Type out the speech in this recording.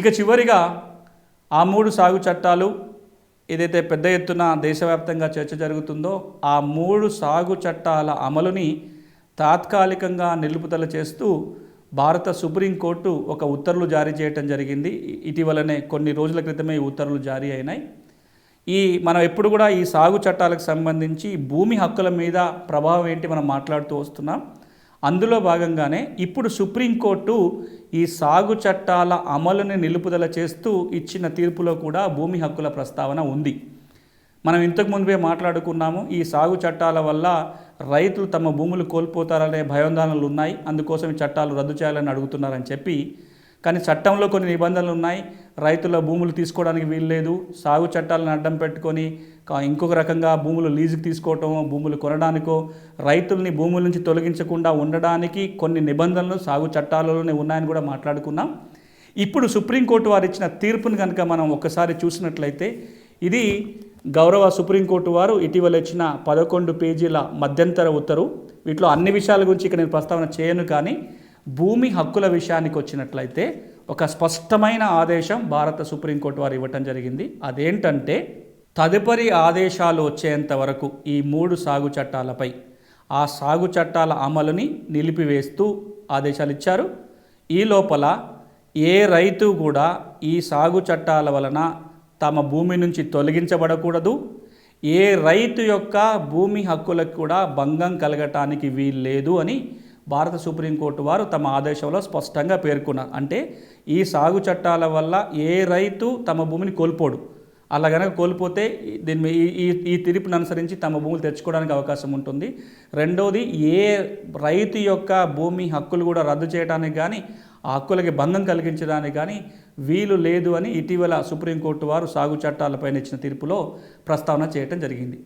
ఇక చివరిగా ఆ మూడు సాగు చట్టాలు ఏదైతే పెద్ద ఎత్తున దేశవ్యాప్తంగా చర్చ జరుగుతుందో ఆ మూడు సాగు చట్టాల అమలుని తాత్కాలికంగా నిలుపుదల చేస్తూ భారత సుప్రీంకోర్టు ఒక ఉత్తర్వులు జారీ చేయటం జరిగింది. ఇటీవలనే కొన్ని రోజుల క్రితమే ఈ ఉత్తర్వులు జారీ అయినాయి. ఈ మనం ఎప్పుడు కూడా ఈ సాగు చట్టాలకు సంబంధించి భూమి హక్కుల మీద ప్రభావం ఏంటి మనం మాట్లాడుతూ వస్తున్నాం. అందులో భాగంగానే ఇప్పుడు సుప్రీంకోర్టు ఈ సాగు చట్టాల అమలుని నిలుపుదల చేస్తూ ఇచ్చిన తీర్పులో కూడా భూమి హక్కుల ప్రస్తావన ఉంది. మనం ఇంతకుముందే మాట్లాడుకున్నాము ఈ సాగు చట్టాల వల్ల రైతులు తమ భూములు కోల్పోతారనే భయోందనలు ఉన్నాయి అందుకోసం ఈ చట్టాలు రద్దు చేయాలని అడుగుతున్నారని చెప్పి కానీ చట్టంలో కొన్ని నిబంధనలు ఉన్నాయి. రైతుల భూములు తీసుకోవడానికి వీల్లేదు. సాగు చట్టాలను అడ్డం పెట్టుకొని ఇంకొక రకంగా భూములు లీజుకి తీసుకోవటం భూములు కొనడానికో రైతుల్ని భూముల నుంచి తొలగించకుండా ఉండడానికి కొన్ని నిబంధనలు సాగు చట్టాలలోనే ఉన్నాయని కూడా మాట్లాడుకున్నాం. ఇప్పుడు సుప్రీంకోర్టు వారు ఇచ్చిన తీర్పును కనుక మనం ఒకసారి చూసినట్లయితే ఇది గౌరవ సుప్రీంకోర్టు వారు ఇటీవల ఇచ్చిన పదకొండు పేజీల మధ్యంతర ఉత్తర్వు వీటిలో అన్ని విషయాల గురించి ఇక్కడ నేను ప్రస్తావన చేయను కానీ భూమి హక్కుల విషయానికి వచ్చినట్లయితే ఒక స్పష్టమైన ఆదేశం భారత సుప్రీంకోర్టు వారు ఇవ్వటం జరిగింది. అదేంటంటే తదుపరి ఆదేశాలు వచ్చేంత వరకు ఈ మూడు సాగు చట్టాలపై ఆ సాగు చట్టాల అమలుని నిలిపివేస్తూ ఆదేశాలు ఇచ్చారు. ఈ లోపల ఏ రైతు కూడా ఈ సాగు చట్టాల వలన తమ భూమి నుంచి తొలగించబడకూడదు. ఏ రైతు యొక్క భూమి హక్కులకు కూడా భంగం కలగటానికి వీల్లేదు అని భారత సుప్రీంకోర్టు వారు తమ ఆదేశంలో స్పష్టంగా పేర్కొన్నారు అంటే ఈ సాగు చట్టాల వల్ల ఏ రైతు తమ భూమిని కోల్పోడు. అలా కనుక కోల్పోతే దీని ఈ ఈ- ఈ తీర్పును అనుసరించి తమ భూములు తెచ్చుకోవడానికి అవకాశం ఉంటుంది. రెండోది ఏ రైతు యొక్క భూమి హక్కులు కూడా రద్దు చేయడానికి కానీ ఆ హక్కులకి భంగం కలిగించడానికి కానీ వీలు లేదు అని ఇటీవల సుప్రీంకోర్టు వారు సాగు చట్టాలపైన ఇచ్చిన తీర్పులో ప్రస్తావన చేయటం జరిగింది.